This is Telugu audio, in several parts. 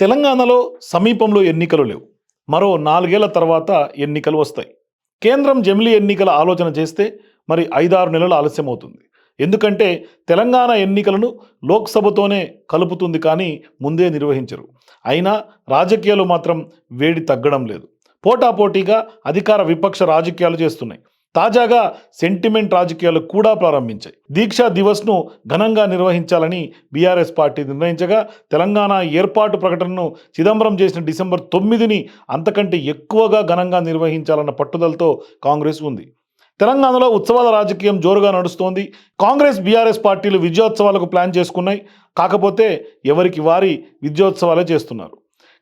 తెలంగాణలో సమీపంలో ఎన్నికలు లేవు. మరో నాలుగేళ్ళ తర్వాత ఎన్నికలు వస్తాయి. కేంద్రం జమిలీ ఎన్నికల ఆలోచన చేస్తే మరి ఐదారు నెలలు ఆలస్యం అవుతుంది ఎందుకంటే తెలంగాణ ఎన్నికలను లోక్సభతోనే కలుపుతుంది కానీ ముందే నిర్వహించరు. అయినా రాజకీయాలు మాత్రం వేడి తగ్గడం లేదు. పోటాపోటీగా అధికార విపక్ష రాజకీయాలు చేస్తున్నాయి. తాజాగా సెంటిమెంట్ రాజకీయాలు కూడా ప్రారంభించాయి. దీక్షా దివస్ను ఘనంగా నిర్వహించాలని బీఆర్ఎస్ పార్టీ నిర్ణయించగా తెలంగాణ ఏర్పాటు ప్రకటనను చిదంబరం చేసిన డిసెంబర్ తొమ్మిదిని అంతకంటే ఎక్కువగా ఘనంగా నిర్వహించాలన్న పట్టుదలతో కాంగ్రెస్ ఉంది. తెలంగాణలో ఉత్సవాల రాజకీయం జోరుగా నడుస్తోంది. కాంగ్రెస్ బీఆర్ఎస్ పార్టీలు విజయోత్సవాలకు ప్లాన్ చేసుకున్నాయి. కాకపోతే ఎవరికి వారి విజయోత్సవాలే చేస్తున్నారు.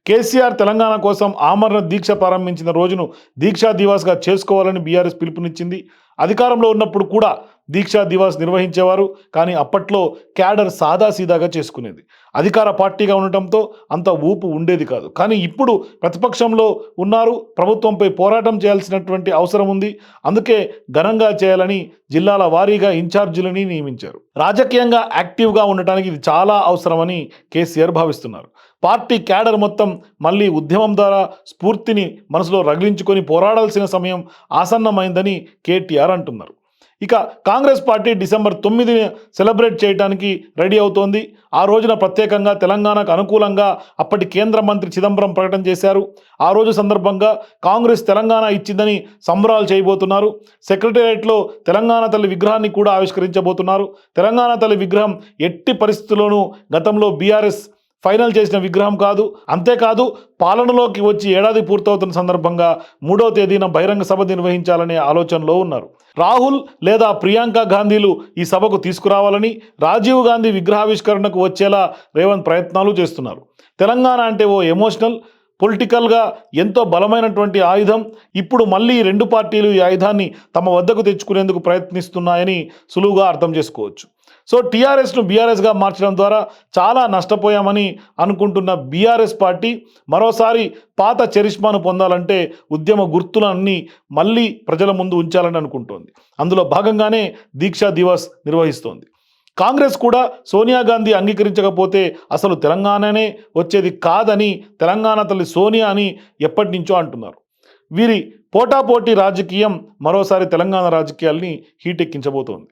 కేసీఆర్ తెలంగాణ కోసం ఆమరణ దీక్ష ప్రారంభించిన రోజును దీక్షా దివాస్గా చేసుకోవాలని బీఆర్ఎస్ పిలుపునిచ్చింది. అధికారంలో ఉన్నప్పుడు కూడా దీక్షా దివాస్ నిర్వహించేవారు కానీ అప్పట్లో క్యాడర్ సాదాసీదాగా చేసుకునేది. అధికార పార్టీగా ఉండటంతో అంత ఊపు ఉండేది కాదు. కానీ ఇప్పుడు ప్రతిపక్షంలో ఉన్నారు ప్రభుత్వంపై పోరాటం చేయాల్సినటువంటి అవసరం ఉంది. అందుకే ఘనంగా చేయాలని జిల్లాల వారీగా ఇన్ఛార్జీలని నియమించారు. రాజకీయంగా యాక్టివ్గా ఉండటానికి ఇది చాలా అవసరమని కేసీఆర్ భావిస్తున్నారు. పార్టీ క్యాడర్ మొత్తం మళ్ళీ ఉద్యమం ద్వారా స్ఫూర్తిని మనసులో రగిలించుకొని పోరాడాల్సిన సమయం ఆసన్నమైందని కేటీఆర్ అంటున్నారు. ఇక కాంగ్రెస్ పార్టీ డిసెంబర్ తొమ్మిదిని సెలబ్రేట్ చేయడానికి రెడీ అవుతోంది. ఆ రోజున ప్రత్యేకంగా తెలంగాణకు అనుకూలంగా అప్పటి కేంద్ర మంత్రి చిదంబరం ప్రకటన చేశారు. ఆ రోజు సందర్భంగా కాంగ్రెస్ తెలంగాణ ఇచ్చిందని సంబరాలు చేయబోతున్నారు. సెక్రటేరియట్లో తెలంగాణ తల్లి విగ్రహాన్ని కూడా ఆవిష్కరించబోతున్నారు. తెలంగాణ తల్లి విగ్రహం ఎట్టి పరిస్థితుల్లోనూ గతంలో బీఆర్ఎస్ ఫైనల్ చేసిన విగ్రహం కాదు. అంతేకాదు పాలనలోకి వచ్చి ఏడాది పూర్తవుతున్న సందర్భంగా మూడో తేదీన బహిరంగ సభ నిర్వహించాలనే ఆలోచనలో ఉన్నారు. రాహుల్ లేదా ప్రియాంక గాంధీలు ఈ సభకు తీసుకురావాలని రాజీవ్ గాంధీ విగ్రహావిష్కరణకు వచ్చేలా రేవంత్ ప్రయత్నాలు చేస్తున్నారు. తెలంగాణ అంటే ఓ ఎమోషనల్ పొలిటికల్గా ఎంతో బలమైనటువంటి ఆయుధం ఇప్పుడు మళ్ళీ రెండు పార్టీలు ఈ ఆయుధాన్ని తమ వద్దకు తెచ్చుకునేందుకు ప్రయత్నిస్తున్నాయని సులువుగా అర్థం చేసుకోవచ్చు. సో టీఆర్ఎస్ను బీఆర్ఎస్గా మార్చడం ద్వారా చాలా నష్టపోయామని అనుకుంటున్న బీఆర్ఎస్ పార్టీ మరోసారి పాత చరిష్మాను పొందాలంటే ఉద్యమ గుర్తులన్నీ మళ్ళీ ప్రజల ముందు ఉంచాలని అనుకుంటోంది. అందులో భాగంగానే దీక్షా దివస్ నిర్వహిస్తోంది. కాంగ్రెస్ కూడా సోనియా గాంధీ అంగీకరించకపోతే అసలు తెలంగాణనే వచ్చేది కాదని తెలంగాణ తల్లి సోనియా అని ఎప్పటి నుంచో అంటున్నారు. వీరి పోటాపోటీ రాజకీయం మరోసారి తెలంగాణ రాజకీయాల్ని హీటెక్కించబోతోంది.